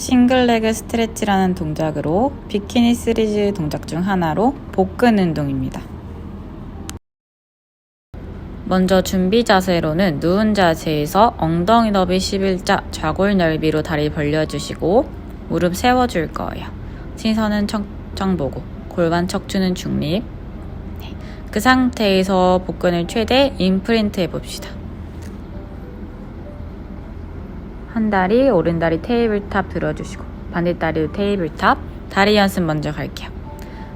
싱글레그 스트레치라는 동작으로 비키니 시리즈 동작 중 하나로 복근 운동입니다. 먼저 준비 자세로는 누운 자세에서 엉덩이 너비 11자 좌골 넓이로 다리 벌려주시고 무릎 세워줄 거예요. 시선은 척정 보고 골반 척추는 중립. 네. 그 상태에서 복근을 최대 임프린트 해봅시다. 한 다리 오른 다리 테이블탑 들어주시고 반대 다리도 테이블탑 다리 연습 먼저 갈게요.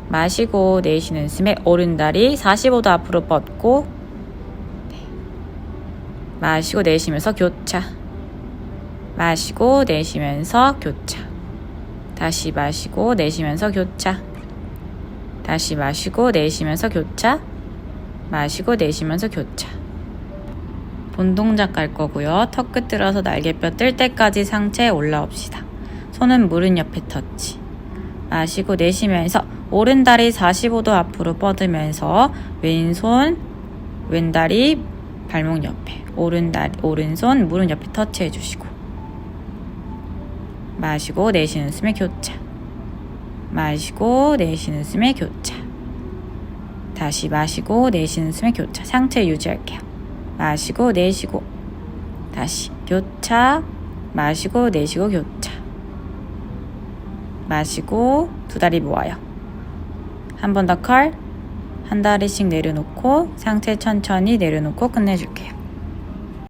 마시고 내쉬는 숨에 오른 다리 45도 앞으로 뻗고 네. 마시고 내쉬면서 교차. 마시고 내쉬면서 교차. 다시 마시고 내쉬면서 교차. 다시 마시고 내쉬면서 교차. 마시고 내쉬면서 교차 본 동작 갈 거고요. 턱 끝 들어서 날개뼈 뜰 때까지 상체에 올라옵시다. 손은 무릎 옆에 터치. 마시고 내쉬면서 오른 다리 45도 앞으로 뻗으면서 왼손 왼다리 발목 옆에 오른 다리 오른손 무릎 옆에 터치해 주시고 마시고 내쉬는 숨에 교차. 마시고 내쉬는 숨에 교차. 다시 마시고 내쉬는 숨에 교차. 상체 유지할게요. 마시고 내쉬고 다시 교차. 마시고 내쉬고 교차. 마시고 두 다리 모아요. 한 번 더 컬. 한 다리씩 내려놓고 상체 천천히 내려놓고 끝내줄게요